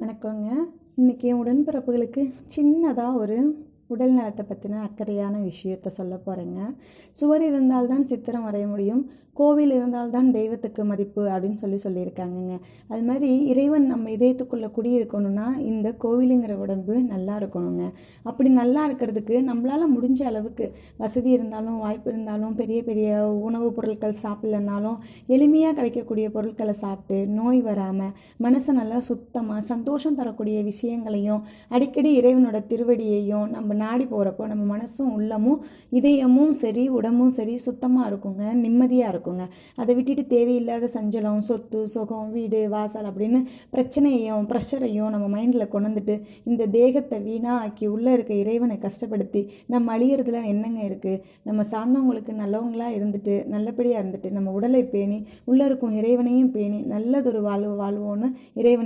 வணக்கங்க. இன்றைக்கி என் உடன்பிறப்புகளுக்கு சின்னதாக ஒரு உடல் நலத்தை பற்றின அக்கறையான விஷயத்த சொல்ல போகிறேங்க சுவர் இருந்தால்தான் சித்திரம் வரைய முடியும். கோவில் இருந்தால்தான் தெய்வத்துக்கு மதிப்பு அப்படின்னு சொல்லி சொல்லியிருக்காங்கங்க. அது மாதிரி இறைவன் நம்ம இதயத்துக்குள்ளே குடியிருக்கணும்னா இந்த கோவிலுங்கிற உடம்பு நல்லா இருக்கணுங்க. அப்படி நல்லா இருக்கிறதுக்கு நம்மளால் முடிஞ்ச அளவுக்கு வசதி இருந்தாலும் வாய்ப்பு இருந்தாலும் பெரிய பெரிய உணவுப் பொருட்கள் சாப்பிட்லனாலும் எளிமையாக கிடைக்கக்கூடிய பொருட்களை சாப்பிட்டு நோய் வராமல் மனசை நல்லா சுத்தமாக சந்தோஷம் தரக்கூடிய விஷயங்களையும் அடிக்கடி இறைவனோட திருவடியையும் நம்ம நாடி போகிறப்போ நம்ம மனசும் உள்ளமும் இதயமும் சரி உடம்பும் சரி சுத்தமாக இருக்குங்க நிம்மதியாக இருக்குங்க. அதை விட்டுட்டு தேவையில்லாத சஞ்சலம் சொத்து சுகம் வீடு வாசல் அப்படின்னு பிரச்சனையையும் ப்ரெஷரையும் நம்ம மைண்டில் கொண்டுட்டு இந்த தேகத்தை வீணாக ஆக்கி உள்ளே இருக்க இறைவனை கஷ்டப்படுத்தி நம்ம அழியிறதுல என்னங்க இருக்குது நம்ம சார்ந்தவங்களுக்கு நல்லவங்களாக இருந்துட்டு நல்லபடியாக இருந்துட்டு நம்ம உடலை பேணி உள்ளே இருக்கும் இறைவனையும் பேணி நல்லதொரு வாழ்வு வாழ்வோன்னு இறைவனை